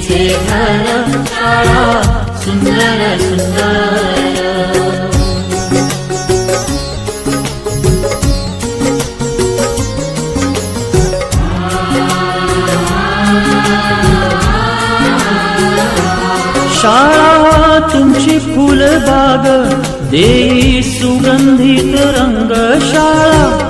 तिचे घर काळा सुंदर सुंदर. शाळा तुमची फुलबाग देई सुगंधित रंग शाळा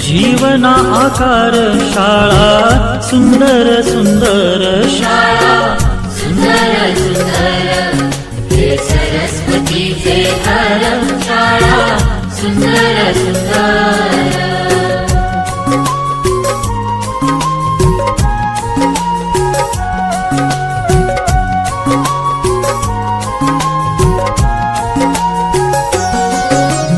जीवन आकार शाळा सुन्दर सुन्दर शाळा सुन्दर सुन्दर सरस्वती शाळा सुन्दर सुन्दर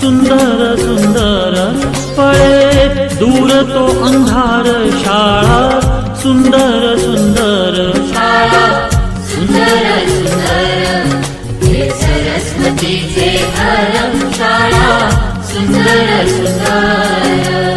सुंदर सुंदर पळे दूर तो अंधार शाळा सुंदर सुंदर शाळा सुंदर सरस्वतीचे घर शाळा सुंदर सुंदर